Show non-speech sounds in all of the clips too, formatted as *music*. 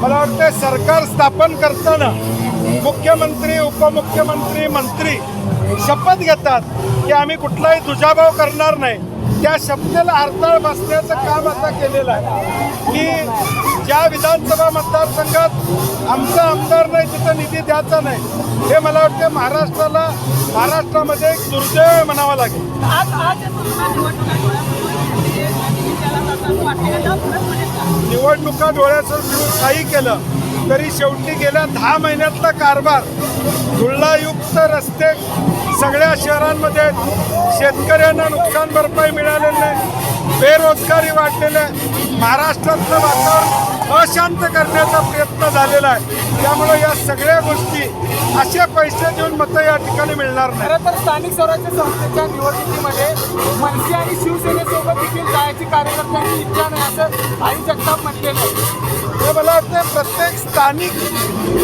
मला वाटतं सरकार स्थापन करताना मुख्यमंत्री उपमुख्यमंत्री मंत्री शपथ घेतात की आम्ही कुठलाही दुजाभाव करणार नाही. त्या शपथेला हरताळ बसण्याचं काम आता केलेलं आहे. की ज्या विधानसभा मतदारसंघात आमचा आमदार नाही तिथं निधी द्यायचा नाही हे मला वाटतं महाराष्ट्राला महाराष्ट्रामध्ये एक दुर्दैव म्हणावं लागेल. निवडणुका डोळ्याचं डोळ्यासमोर काही केलं तरी शेवटी गेल्या दहा महिन्यातला कारभार धुळायुक्त रस्ते सगळ्या शहरांमध्ये. शेतकऱ्यांना नुकसान भरपाई मिळालेली नाही बेरोजगारी वाढलेली आहे. महाराष्ट्रातलं वातावरण अशांत करण्याचा प्रयत्न झालेला आहे. त्यामुळे या सगळ्या गोष्टी असे पैसे देऊन मतं या ठिकाणी मिळणार नाही. खरं तर स्थानिक स्वराज्य संस्थेच्या निवडणुकीमध्ये मनसे आणि शिवसेनेसोबत देखील जायची कार्यकर्त्यांची इच्छा नाही असं आई जगताप म्हटलेलं आहे. हे मला वाटतं प्रत्येक स्थानिक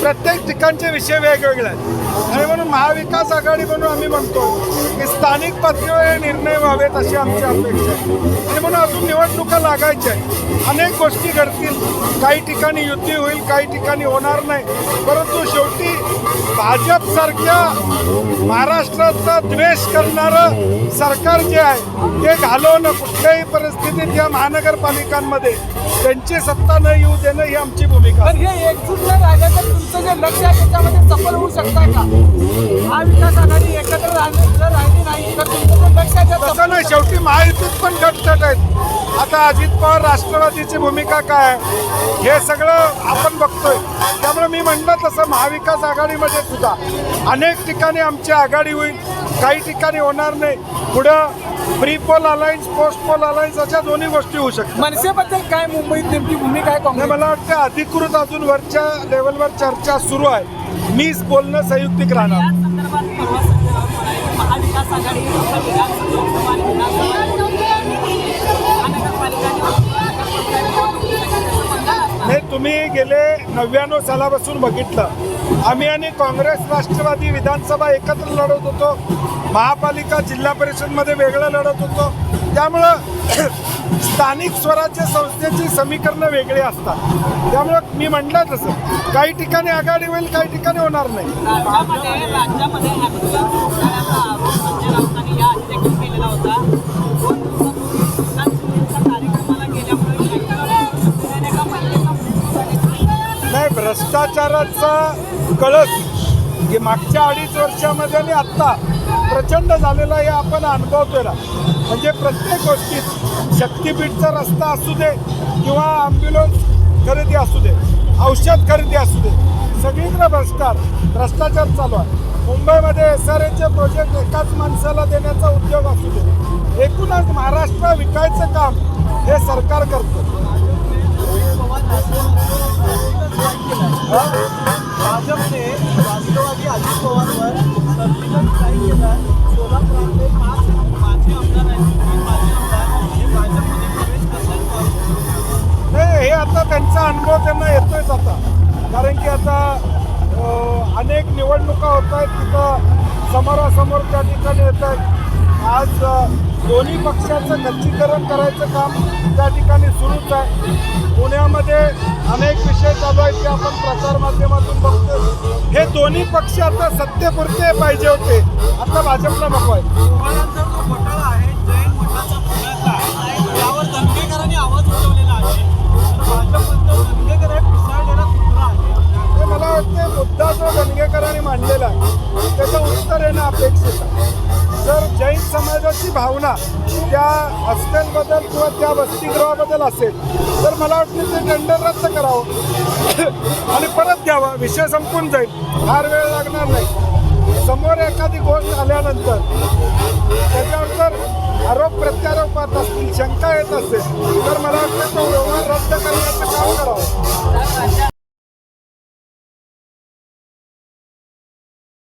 प्रत्येक ठिकाणचे विषय वेगवेगळे आहेत. आणि म्हणून महाविकास आघाडी म्हणून आम्ही म्हणतो की स्थानिक पातळीवर हे निर्णय व्हावेत अशी आमची अपेक्षा आहे. आणि म्हणून अजून निवडणुका लागायच्या आहेत. अनेक गोष्टी घडतील. काही ठिकाणी युती होईल काही ठिकाणी होणार नाही. परंतु शेवटी भाजपसारख्या महाराष्ट्राचा द्वेष करणारं सरकार जे आहे ते घालवणं कुठल्याही परिस्थितीत या महानगरपालिकांमध्ये त्यांची सत्ता न येऊ देणं ही आमची भूमिका जर राहिलं तर तुमचं जे लक्ष आहे त्याच्यामध्ये सफल होऊ शकता का? महाविकास आघाडी एकत्र राहिली राहिली नाही तर तुमचं जे लक्ष आहे तसं नाही शेवटी महायुतीत पण गटगट आहेत. आता अजित पवार राष्ट्रवादीची भूमिका काय हे सगळं आपण बघतोय. त्यामुळे मी म्हणलं तसं महाविकास आघाडीमध्ये सुद्धा. अनेक ठिकाणी आमची आघाडी होईल काही ठिकाणी होणार नाही. पुढं pre poll alliance post poll alliance अशा दोन्ही गोष्टी होऊ शकतात. मनसेबद्दल काय मुंबईत नेमकी भूमिका आहे काँग्रेस? मला वाटतं अधिकृत अजून वरच्या लेवलवर चर्चा सुरू आहे. मीच बोलणं संयुक्तिक राहणार. महाविकास आघाडी तुम्ही गेले नव्याण्णव सालापासून बघितलं. आम्ही आणि काँग्रेस राष्ट्रवादी विधानसभा एकत्र लढत होतो. महापालिका जिल्हा परिषदमध्ये वेगळं लढत होतो. त्यामुळं *clears throat* स्थानिक स्वराज्य संस्थेची समीकरणं वेगळी असतात. त्यामुळं मी म्हटलं तसं काही ठिकाणी आघाडी होईल काही ठिकाणी होणार नाही. भ्रष्टाचाराचा कळस हे मागच्या अडीच वर्षामध्ये आणि आत्ता प्रचंड झालेला हे आपण अनुभवतोय ना. म्हणजे प्रत्येक गोष्टीत शक्तीपीठचा रस्ता असू दे किंवा ॲम्ब्युलन्स खरेदी असू दे औषध खरेदी असू दे सगळीकडे भ्रष्टाचार भ्रष्टाचार चालू आहे. मुंबईमध्ये एस आर एचे प्रोजेक्ट एकाच माणसाला देण्याचा उद्योग असू दे. एकूणच महाराष्ट्र विकायचं काम हे सरकार करतं. भाजपने राष्ट्रवादी अजित पवारवर सर्जिकल स्ट्राईक केला सोलापुरातले पाच माजी आमदार तीन माजी आमदार. हे भाजपमध्ये प्रवेश करतात नाही हे आता त्यांचा अनुभव त्यांना येतोयच आता. कारण की आता अनेक निवडणुका होत आहेत. तिथं समोरासमोर त्या ठिकाणी येत आहेत. आज दोन्ही पक्षाचं गच्चीकरण करायचं काम त्या ठिकाणी सुरूच आहे. आपण प्रसार माध्यमातून बघतो हे दोन्ही पक्ष आता सत्तेपुरते पाहिजे होते. आता भाजपला नको आहे. तुम्हालांचा जो घोटाळा आहे जैन मठाचा पुण्यातला यावर दंगेकरांनी आवाज उठवलेला आहे. तर भाजप म्हणतं दंगेकर पिसाळलेला कुत्रा आहे. ते मला वाटते मुद्दा जो दंगेकरांनी मांडलेला आहे. त्याचं उत्तर येणं अपेक्षित. आहे जर जैन समाजाची भावना त्या हॉस्टेलबद्दल किंवा त्या वसतिगृहाबद्दल असेल तर मला वाटतं ते टेंडर रद्द करावं. *coughs* आणि परत घ्यावा. विषय संपून जाईल. फार वेळ लागणार नाही. समोर एखादी गोष्ट आल्यानंतर त्याच्यावर जर आरोप प्रत्यारोपात असतील शंका येत असेल तर मला वाटतं तो व्यवहार रद्द करण्याचं काम करावं.